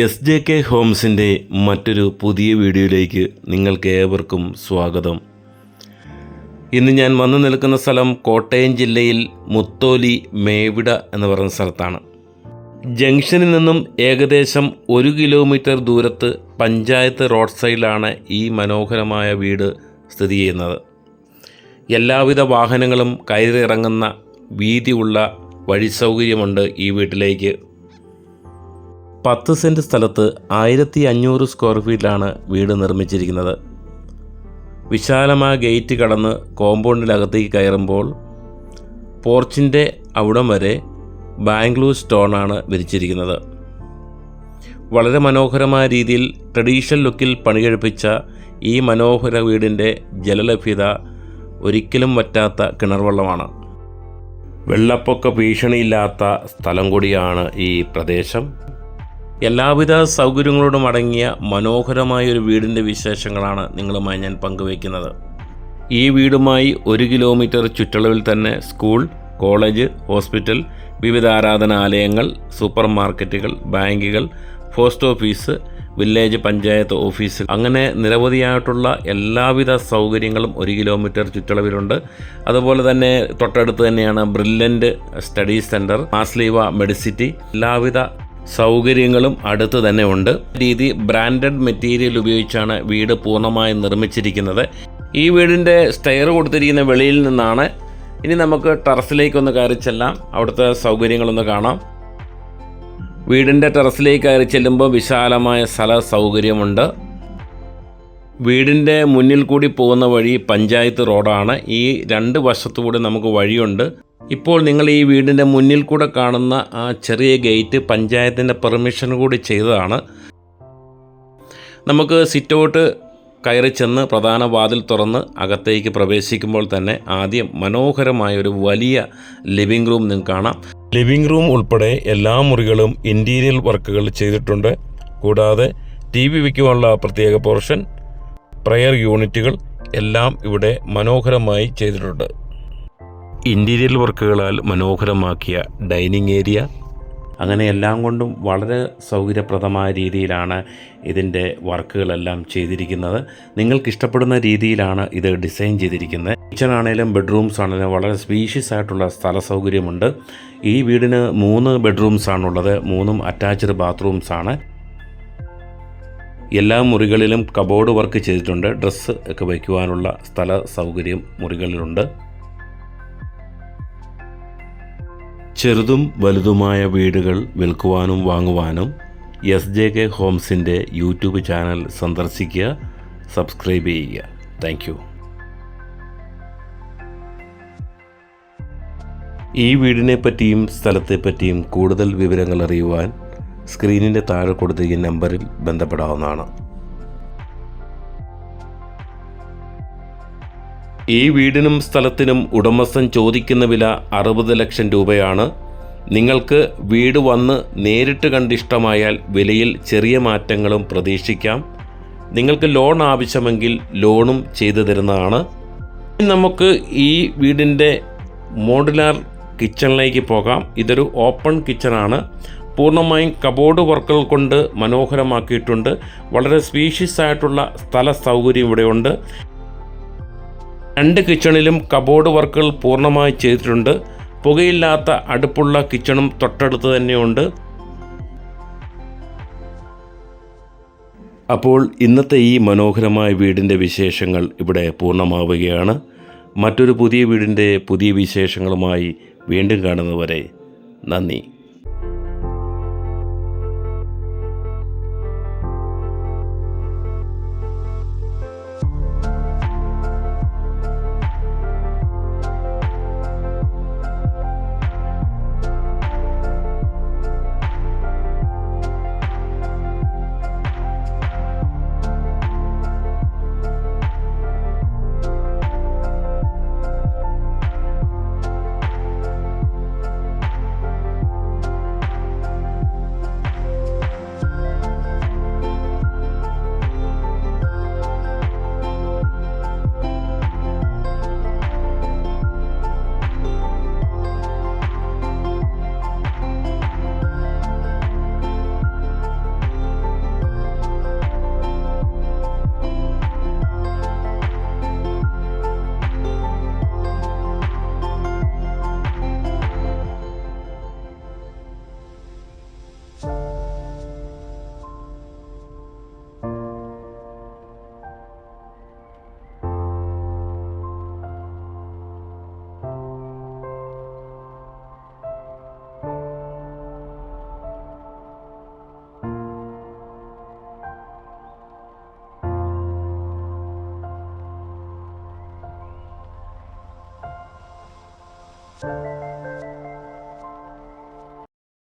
S J K ഹോംസിന്റെ മറ്റൊരു പുതിയ വീഡിയോയിലേക്ക് നിങ്ങൾക്ക് ഏവർക്കും സ്വാഗതം. ഇന്ന് ഞാൻ വന്നു നിൽക്കുന്ന സ്ഥലം കോട്ടയം ജില്ലയിൽ മുത്തോലി മേവിട എന്ന് പറയുന്ന സ്ഥലത്താണ്. ജംഗ്ഷനിൽ നിന്നും ഏകദേശം ഒരു കിലോമീറ്റർ ദൂരത്ത് പഞ്ചായത്ത് റോഡ് സൈഡിലാണ് ഈ മനോഹരമായ വീട് സ്ഥിതി ചെയ്യുന്നത്. എല്ലാവിധ വാഹനങ്ങളും കയറിയിറങ്ങുന്ന വീതിയുള്ള വഴി സൗകര്യമുണ്ട് ഈ വീട്ടിലേക്ക്. പത്ത് സെന്റ് സ്ഥലത്ത് ആയിരത്തി അഞ്ഞൂറ് സ്ക്വയർ ഫീറ്റിലാണ് വീട് നിർമ്മിച്ചിരിക്കുന്നത്. വിശാലമായ ഗേറ്റ് കടന്ന് കോമ്പൗണ്ടിനകത്തേക്ക് കയറുമ്പോൾ പോർച്ചിന്റെ അവിടം വരെ ബാംഗ്ലൂർ സ്റ്റോണാണ് വിരിച്ചിരിക്കുന്നത്. വളരെ മനോഹരമായ രീതിയിൽ ട്രഡീഷണൽ ലുക്കിൽ പണികഴിപ്പിച്ച ഈ മനോഹര വീടിന്റെ ജലലഭ്യത ഒരിക്കലും വറ്റാത്ത കിണർവെള്ളമാണ്. വെള്ളപ്പൊക്ക ഭീഷണിയില്ലാത്ത സ്ഥലം കൂടിയാണ് ഈ പ്രദേശം. എല്ലാവിധ സൗകര്യങ്ങളോടും അടങ്ങിയ മനോഹരമായ ഒരു വീടിന്റെ വിശേഷങ്ങളാണ് നിങ്ങളുമായി ഞാൻ പങ്കുവയ്ക്കുന്നത്. ഈ വീടുമായി ഒരു കിലോമീറ്റർ ചുറ്റളവിൽ തന്നെ സ്കൂൾ കോളേജ് ഹോസ്പിറ്റൽ വിവിധ ആരാധനാലയങ്ങൾ സൂപ്പർ മാർക്കറ്റുകൾ ബാങ്കുകൾ post office village panchayat office അങ്ങനെ നിരവധിയായിട്ടുള്ള എല്ലാവിധ സൗകര്യങ്ങളും ഒരു കിലോമീറ്റർ ചുറ്റളവിലുണ്ട്. അതുപോലെ തന്നെ തൊട്ടടുത്ത് തന്നെയാണ് brilliant study centre Mar Sleeva medicity. എല്ലാവിധ സൗകര്യങ്ങളും അടുത്ത് തന്നെ ഉണ്ട്. രീതി ബ്രാൻഡഡ് മെറ്റീരിയൽ ഉപയോഗിച്ചാണ് വീട് പൂർണമായും നിർമ്മിച്ചിരിക്കുന്നത്. ഈ വീടിന്റെ സ്റ്റെയർ കൊടുത്തിരിക്കുന്ന വെളിയിൽ നിന്നാണ്. ഇനി നമുക്ക് ടെറസിലേക്കൊന്ന് കയറി ചെല്ലാം. അവിടുത്തെ സൗകര്യങ്ങളൊന്ന് കാണാം. വീടിന്റെ ടെറസിലേക്ക് കയറി ചെല്ലുമ്പോൾ വിശാലമായ സ്ഥല സൗകര്യമുണ്ട്. വീടിന്റെ മുന്നിൽ കൂടി പോകുന്ന വഴി പഞ്ചായത്ത് റോഡാണ്. ഈ രണ്ട് വശത്തുകൂടി നമുക്ക് വഴിയുണ്ട്. ഇപ്പോൾ നിങ്ങൾ ഈ വീടിന്റെ മുന്നിൽ കൂടെ കാണുന്ന ആ ചെറിയ ഗേറ്റ് പഞ്ചായത്തിന്റെ പെർമിഷൻ കൂടി ചെയ്തതാണ്. നമുക്ക് സിറ്റൗട്ട് കയറി ചെന്ന് പ്രധാന വാതിൽ തുറന്ന് അകത്തേക്ക് പ്രവേശിക്കുമ്പോൾ തന്നെ ആദ്യം മനോഹരമായ ഒരു വലിയ ലിവിംഗ് റൂം നിങ്ങൾക്ക് കാണാം. ലിവിംഗ് റൂം ഉൾപ്പെടെ എല്ലാ മുറികളും ഇന്റീരിയൽ വർക്കുകൾ ചെയ്തിട്ടുണ്ട്. കൂടാതെ ടി വി വയ്ക്കുവാനുള്ള പ്രത്യേക പോർഷൻ പ്രയർ യൂണിറ്റുകൾ എല്ലാം ഇവിടെ മനോഹരമായി ചെയ്തിട്ടുണ്ട്. ഇന്റീരിയൽ വർക്കുകളാൽ മനോഹരമാക്കിയ ഡൈനിങ് ഏരിയ. അങ്ങനെ എല്ലാം കൊണ്ടും വളരെ സൗകര്യപ്രദമായ രീതിയിലാണ് ഇതിന്റെ വർക്കുകളെല്ലാം ചെയ്തിരിക്കുന്നത്. നിങ്ങൾക്ക് ഇഷ്ടപ്പെടുന്ന രീതിയിലാണ് ഇത് ഡിസൈൻ ചെയ്തിരിക്കുന്നത്. കിച്ചൺ ആണെങ്കിലും ബെഡ്റൂംസ് ആണെങ്കിലും വളരെ സ്പീഷ്യസ് ആയിട്ടുള്ള സ്ഥല സൗകര്യമുണ്ട്. ഈ വീടിന് മൂന്ന് ബെഡ്റൂംസ് ആണുള്ളത്. മൂന്നും അറ്റാച്ച്ഡ് ബാത്റൂംസ് ആണ്. എല്ലാ മുറികളിലും കബോർഡ് വർക്ക് ചെയ്തിട്ടുണ്ട്. ഡ്രസ്സ് ഒക്കെ വയ്ക്കുവാനുള്ള സ്ഥല സൗകര്യം മുറികളിലുണ്ട്. ചെറുതും വലുതുമായ വീടുകൾ വിൽക്കുവാനും വാങ്ങുവാനും എസ് ജെ കെ ഹോംസിന്റെ യൂട്യൂബ് ചാനൽ സന്ദർശിക്കുക സബ്സ്ക്രൈബ് ചെയ്യുക. താങ്ക് ഈ വീടിനെ പറ്റിയും സ്ഥലത്തെ പറ്റിയും കൂടുതൽ വിവരങ്ങൾ അറിയുവാൻ സ്ക്രീനിന്റെ താഴെ കൊടുത്തിരിക്കുന്ന നമ്പറിൽ ബന്ധപ്പെടാവുന്നതാണ്. ഈ വീടിനും സ്ഥലത്തിനും ഉടമസ്ഥൻ ചോദിക്കുന്ന വില അറുപത് ലക്ഷം രൂപയാണ്. നിങ്ങൾക്ക് വീട് വന്ന് നേരിട്ട് കണ്ടിഷ്ടമായാൽ വിലയിൽ ചെറിയ മാറ്റങ്ങളും പ്രതീക്ഷിക്കാം. നിങ്ങൾക്ക് ലോൺ ആവശ്യമെങ്കിൽ ലോണും ചെയ്തു തരുന്നതാണ്. നമുക്ക് ഈ വീടിന്റെ മോഡുലാർ കിച്ചണിലേക്ക് പോകാം. ഇതൊരു ഓപ്പൺ കിച്ചണാണ്. പൂർണമായും കബോർഡ് വർക്കുകൾ കൊണ്ട് മനോഹരമാക്കിയിട്ടുണ്ട്. വളരെ സ്പീഷ്യസ് ആയിട്ടുള്ള സ്ഥല സൗകര്യം ഇവിടെയുണ്ട്. രണ്ട് കിച്ചണിലും കബോർഡ് വർക്കുകൾ പൂർണമായി ചെയ്തിട്ടുണ്ട്. പുകയില്ലാത്ത അടുപ്പുള്ള കിച്ചണും തൊട്ടടുത്ത് തന്നെയുണ്ട്. അപ്പോൾ ഇന്നത്തെ ഈ മനോഹരമായ വീടിന്റെ വിശേഷങ്ങൾ ഇവിടെ പൂർണമാവുകയാണ്. മറ്റൊരു പുതിയ വീടിന്റെ പുതിയ വിശേഷങ്ങളുമായി വീണ്ടും കാണുന്നവരെ നന്ദി. ആ